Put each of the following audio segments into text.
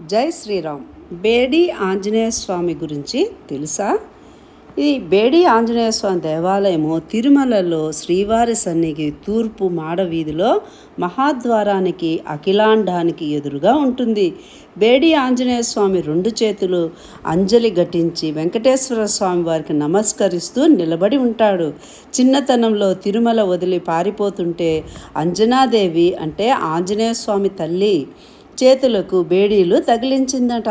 జై శ్రీరామ్. బేడి ఆంజనేయ స్వామి గురించి తెలుసా? ఈ బేడి ఆంజనేయ స్వామి దేవాలయము తిరుమలలో శ్రీవారి సన్నిధి తూర్పు మాడవీధిలో మహాద్వారానికి అఖిలాండానికి ఎదురుగా ఉంటుంది. బేడి ఆంజనేయ స్వామి రెండు చేతులు అంజలి ఘటించి వెంకటేశ్వర స్వామి వారికి నమస్కరిస్తూ నిలబడి ఉంటాడు. చిన్నతనంలో తిరుమల వదిలి పారిపోతుంటే అంజనాదేవి అంటే ఆంజనేయ స్వామి తల్లి చేతులకు బేడీలు తగిలించిందట.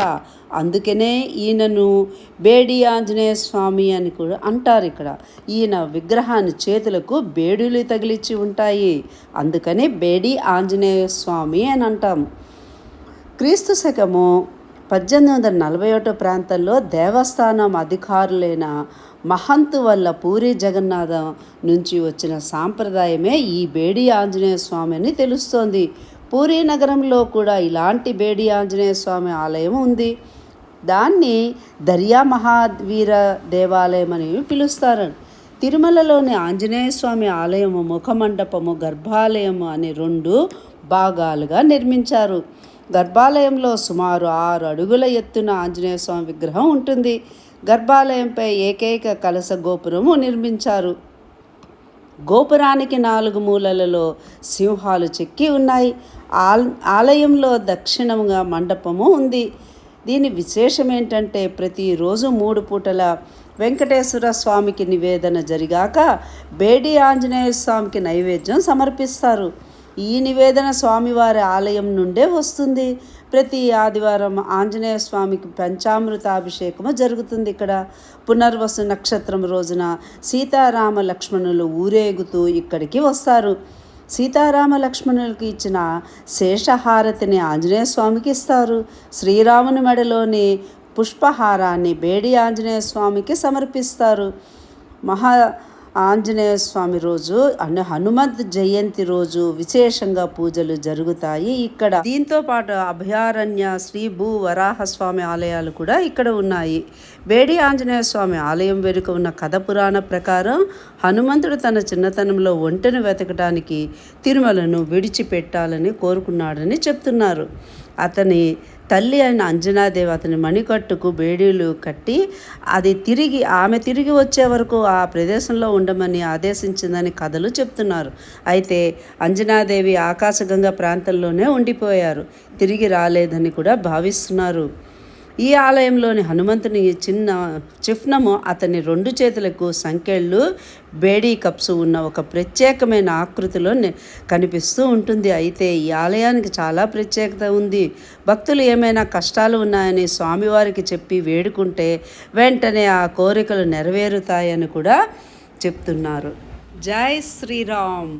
అందుకనే ఈయనను బేడి ఆంజనేయ స్వామి అని కూడా అంటారు ఇక్కడ. ఈయన విగ్రహాన్ని చేతులకు బేడీలు తగిలించి ఉంటాయి. అందుకనే బేడి ఆంజనేయ స్వామి అని అంటాం. క్రీస్తు శకము పద్దెనిమిది వందల నలభై ఒకటో ప్రాంతంలో దేవస్థానం అధికారులైన మహంతు వల్ల పూరి జగన్నాథం నుంచి వచ్చిన సాంప్రదాయమే ఈ బేడి ఆంజనేయ స్వామి అని తెలుస్తోంది. పూరీ నగరంలో కూడా ఇలాంటి బేడి ఆంజనేయ స్వామి ఆలయం ఉంది. దాన్ని దర్యా మహావీర దేవాలయం అని పిలుస్తారు. తిరుమలలోని ఆంజనేయ స్వామి ఆలయము ముఖమండపము గర్భాలయము అనే రెండు భాగాలుగా నిర్మించారు. గర్భాలయంలో సుమారు ఆరు అడుగుల ఎత్తున ఆంజనేయ స్వామి విగ్రహం ఉంటుంది. గర్భాలయంపై ఏకైక కలస గోపురము నిర్మించారు. గోపురానికి నాలుగు మూలలలో సింహాలు చెక్కి ఉన్నాయి. ఆలయంలో దక్షిణంగా మండపము ఉంది. దీని విశేషం ఏంటంటే ప్రతిరోజు మూడు పూటల వెంకటేశ్వర స్వామికి నివేదన జరిగాక బేడి ఆంజనేయ స్వామికి నైవేద్యం సమర్పిస్తారు. ఈ నివేదన స్వామివారి ఆలయం నుండే వస్తుంది. ప్రతి ఆదివారం ఆంజనేయ స్వామికి పంచామృతాభిషేకము జరుగుతుంది ఇక్కడ. పునర్వసు నక్షత్రం రోజున సీతారామ లక్ష్మణులు ఊరేగుతూ ఇక్కడికి వస్తారు. సీతారామ లక్ష్మణులకు ఇచ్చిన శేషహారతిని ఆంజనేయ స్వామికి ఇస్తారు. శ్రీరాముని మెడలోని పుష్పహారాన్ని బేడి ఆంజనేయ స్వామికి సమర్పిస్తారు. మహా ఆంజనేయ స్వామి రోజు హనుమంత్ జయంతి రోజు విశేషంగా పూజలు జరుగుతాయి. ఇక్కడ దీంతో పాటు అభయారణ్య శ్రీ భూ వరాహ స్వామి ఆలయాలు కూడా ఇక్కడ ఉన్నాయి. వేడి ఆంజనేయ స్వామి ఆలయం వెనుక ఉన్న కథ పురాణ ప్రకారం హనుమంతుడు తన చిన్నతనంలో ఒంటెను వెతకడానికి తిరుమలను విడిచిపెట్టాలని కోరుకున్నాడని చెప్తున్నారు. అతని తల్లి అయిన అంజనాదేవి అతని మణికట్టుకు బేడీలు కట్టి అది తిరిగి ఆమె తిరిగి వచ్చే వరకు ఆ ప్రదేశంలో ఉండమని ఆదేశించిందని కథలు చెప్తున్నారు. అయితే అంజనాదేవి ఆకాశగంగా ప్రాంతంలోనే ఉండిపోయారు. తిరిగి రాలేదని కూడా భావిస్తున్నారు. ఈ ఆలయంలోని హనుమంతుని చిన్న చిహ్నము అతని రెండు చేతులకు సంఖ్యలు బేడీ కప్స్ ఉన్న ఒక ప్రత్యేకమైన ఆకృతిలో కనిపిస్తూ ఉంటుంది. అయితే ఈ ఆలయానికి చాలా ప్రత్యేకత ఉంది. భక్తులు ఏమైనా కష్టాలు ఉన్నాయని స్వామివారికి చెప్పి వేడుకుంటే వెంటనే ఆ కోరికలు నెరవేరుతాయని కూడా చెప్తున్నారు. జై శ్రీరామ్!